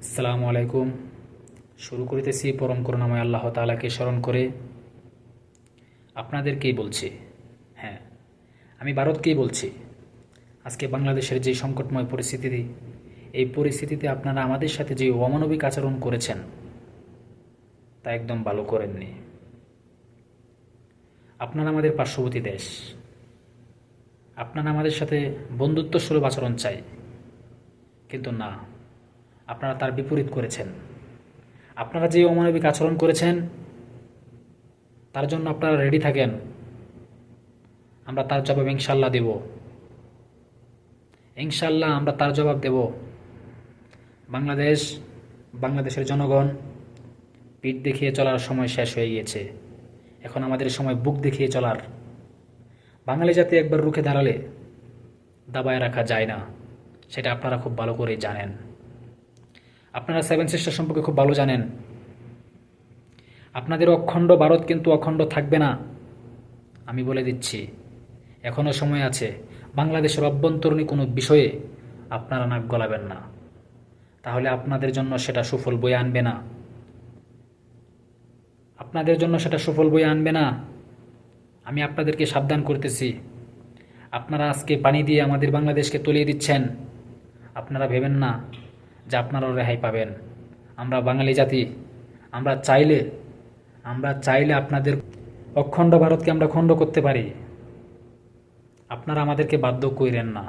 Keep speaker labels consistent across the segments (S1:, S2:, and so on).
S1: আসসালামু আলাইকুম। শুরু করিতেছি পরম করুণাময় আল্লাহ তাআলাকে স্মরণ করে। আপনাদেরকেই বলছি? হ্যাঁ আমি ভারতকেই বলছি। আজকে বাংলাদেশের যে সংকটময় পরিস্থিতি, এই পরিস্থিতিতে আপনারা আমাদের সাথে যে অমানবিক আচরণ করেছেন, তা একদম ভালো করেননি। আপনারা আমাদের পার্শ্ববর্তী দেশ। আপনারা আমাদের সাথে বন্ধুত্ব সুলভ আচরণ চাই। কিন্তু না আপনারা তার বিপরীত করেছেন। আপনারা যে অমানবিক আচরণ করেছেন, তার জন্য আপনারা রেডি থাকেন। আমরা তার জবাব ইনশাল্লাহ দেব। ইনশাল্লাহ আমরা তার জবাব দেব। বাংলাদেশ, বাংলাদেশের জনগণ, পিঠ দেখিয়ে চলার সময় শেষ হয়ে গিয়েছে। এখন আমাদের সময় বুক দেখিয়ে চলার। বাঙালি জাতি একবার রুখে দাঁড়ালে, দাবায় রাখা যায় না। সেটা আপনারা খুব ভালো করেই জানেন। আপনারা সেভেন সিস্টার সম্পর্কে খুব ভালো জানেন। আপনাদের অখণ্ড ভারত কিন্তু অখণ্ড থাকবে না, আমি বলে দিচ্ছি। এখনও সময় আছে, বাংলাদেশের অভ্যন্তরীণ কোনো বিষয়ে আপনারা নাক গলাবেন না। তাহলে আপনাদের জন্য সেটা সুফল বয়ে আনবে না। আপনাদের জন্য সেটা সুফল বয়ে আনবে না। আমি আপনাদেরকে সাবধান করতেছি। আপনারা আজকে পানি দিয়ে আমাদের বাংলাদেশকে তলিয়ে দিচ্ছেন। আপনারা ভেবেন না যে আপনারাও রেহাই পাবেন। আমরা বাঙালি জাতি, আমরা চাইলে আমরা চাইলে আপনাদের অখণ্ড ভারতকে আমরা খণ্ড করতে পারি। আপনারা আমাদেরকে বাধ্য কইরেন না।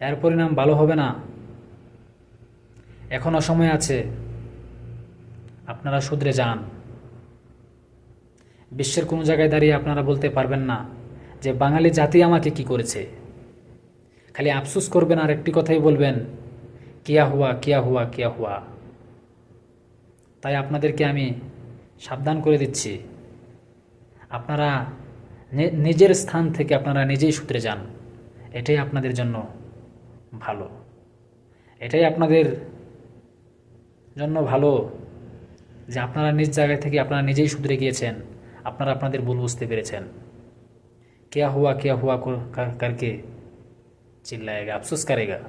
S1: এর পরিণাম ভালো হবে না। এখনও সময় আছে। আপনারা শুধরে যান। বিশ্বের কোনো জায়গায় দাঁড়িয়ে আপনারা বলতে পারবেন না যে বাঙালি জাতি আমাকে কি করেছে। খালি আফসোস করবেন আর একটি কথাই বলবেন কিয়া হুয়া কিয়া হুয়া কিয়া হুয়া তাই আপনাদেরকে আমি সাবধান করে দিচ্ছি আপনারা নি- নিজের স্থান থেকে আপনারা নিজেই সূত্রে যান এটাই আপনাদের জন্য ভালো এটাই আপনাদের জন্য ভালো যে আপনারা নিজ জায়গা থেকে আপনারা নিজেই শুধরে গিয়েছেন আপনারা আপনাদের ভুল বুঝতে পেরেছেন क्या हुआ क्या हुआ कर करके चिल्लाएगा अफसोस करेगा